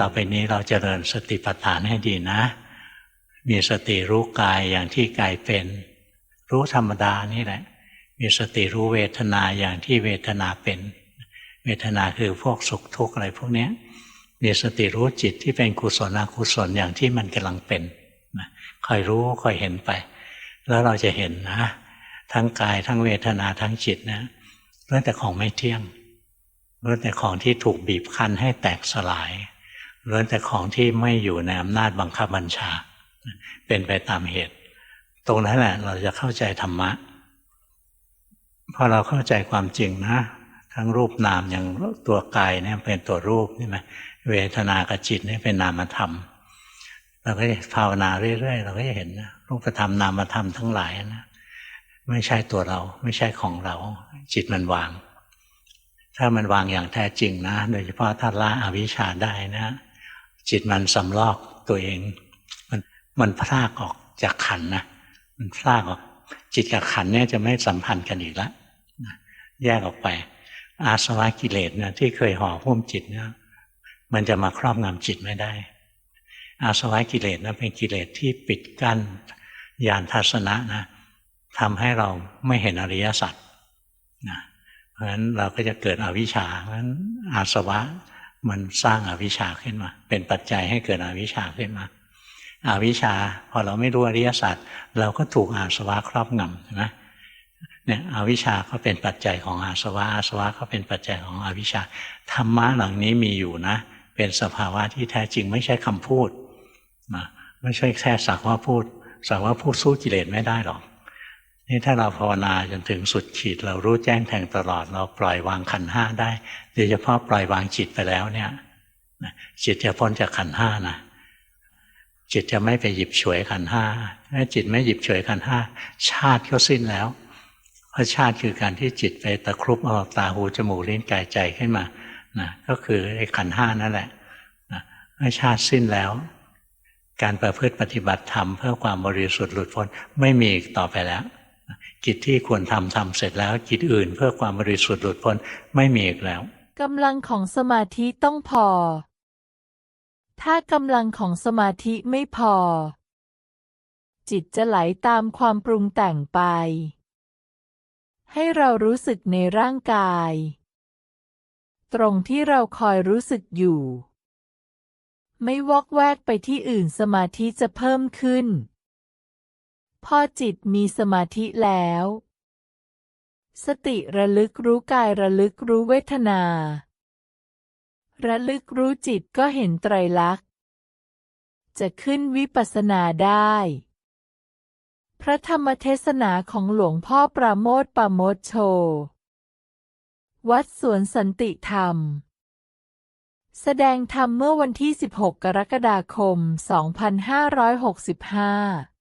ต่อไปนี้เราจเจริญสติปัฏฐานให้ดีนะ มีสติรู้กายอย่างที่กายเป็น รู้ธรรมดานี่แหละ มีสติรู้เวทนาอย่างที่เวทนาเป็น เวทนาคือพวกสุขทุกข์อะไรพวกนี้มีสติรู้จิตที่เป็นกุศลอกุศลอย่างที่มันกำลังเป็นนะคอยรู้คอยเห็นไป แล้วเราจะเห็นนะ ทั้งกายทั้งเวทนาทั้งจิตนะเรื่องแต่ของไม่เที่ยงเรื่องแต่ของที่ถูกบีบคั้นให้แตกสลาย เรื่อแต่ของที่ไม่อยู่ในอำนาจบังคับบัญชา เป็นไปตามเหตุ ตรงนั้นแหละเราจะเข้าใจธรรมะพอเราเข้าใจความจริงนะ ทั้งรูปนามอย่างตัวกายเนี่ยเป็นตัวรูปใช่ไหมเวทนากับจิตเนี่ยเป็นนามธรรม เราก็จะภาวนาเรื่อยๆเราก็จะเห็นนะรูปธรรมนามธรรมทั้งหลายนะไม่ใช่ตัวเรา ไม่ใช่ของเรา จิตมันวาง ถ้ามันวางอย่างแท้จริงนะ โดยเฉพาะถ้าละอวิชชาได้นะ จิตมันสำลอกตัวเอง มันมันพลากออกจากขันนะมันพลากออก จิตกับขันเนี่ยจะไม่สัมพันธ์กันอีกแล้วแยกออกไป อาสวะกิเลสเนี่ยที่เคยห่อหุ้มจิตเนี่ยมันจะมาครอบงำจิตไม่ได้ อาสวะกิเลสนะเป็นกิเลสที่ปิดกั้นญาณทัศนะนะทำให้เราไม่เห็นอริยสัจนะเพราะฉะนั้นเราก็จะเกิดอวิชชาเพราะฉะนั้นอาสวะ มันสร้างอาวิชชาขึ้นมา เป็นปัจจัยให้เกิดอวิชชาขึ้นมาอาวิชชาพอเราไม่รู้อริยสัจเราก็ถูกอาสวะครอบงำใช่ไหมเนี่ยอวิชชาก็เป็นปัจจัยของอาสวะอาสวะก็เป็นปัจจัยของอวิชชาธรรมะเหล่านี้มีอยู่นะ เป็นสภาวะที่แท้จริงไม่ใช่คำพูดนะไม่ใช่แค่สักว่าพูดสักว่าพูดสู้กิเลสไม่ได้หรอก นี่ถ้าเราภาวนาจนถึงสุดขีด เรารู้แจ้งแทงตลอด เราปล่อยวางขันห้าได้โดยเฉพาะปล่อยวางจิตไปแล้วเนี่ยจิตจะพ้นจากขันห้านะจิตจะไม่ไปหยิบฉวยขันห้าถ้าจิตไม่หยิบฉวยขันห้าชาติก็สิ้นแล้ว เพราะชาติคือการที่จิตไปตะครุบเอาตาหูจมูกลิ้นกายใจขึ้นมานะก็คือไอ้ขันห้านั่นแหละนะเมื่อชาติสิ้นแล้ว การประพฤติปฏิบัติธรรมเพื่อความบริสุทธิ์หลุดพ้นไม่มีอีกต่อไปแล้ว กิจที่ควรทำทำเสร็จแล้วกิจอื่นเพื่อความบริสุทธิ์หลุดพ้นไม่มีอีกแล้วกำลังของสมาธิต้องพอ ถ้ากำลังของสมาธิไม่พอ จิตจะไหลตามความปรุงแต่งไป ให้เรารู้สึกในร่างกาย ตรงที่เราคอยรู้สึกอยู่ ไม่วอกแวกไปที่อื่นสมาธิจะเพิ่มขึ้น พอจิตมีสมาธิแล้ว สติระลึกรู้กายระลึกรู้เวทนา ระลึกรู้จิตก็เห็นไตรลักษณ์ จะขึ้นวิปัสสนาได้ พระธรรมเทศนาของหลวงพ่อประโมทปราโมทโช วัดสวนสันติธรรมแสดงธรรมเมื่อวันที่ 16 กรกฎาคม 2565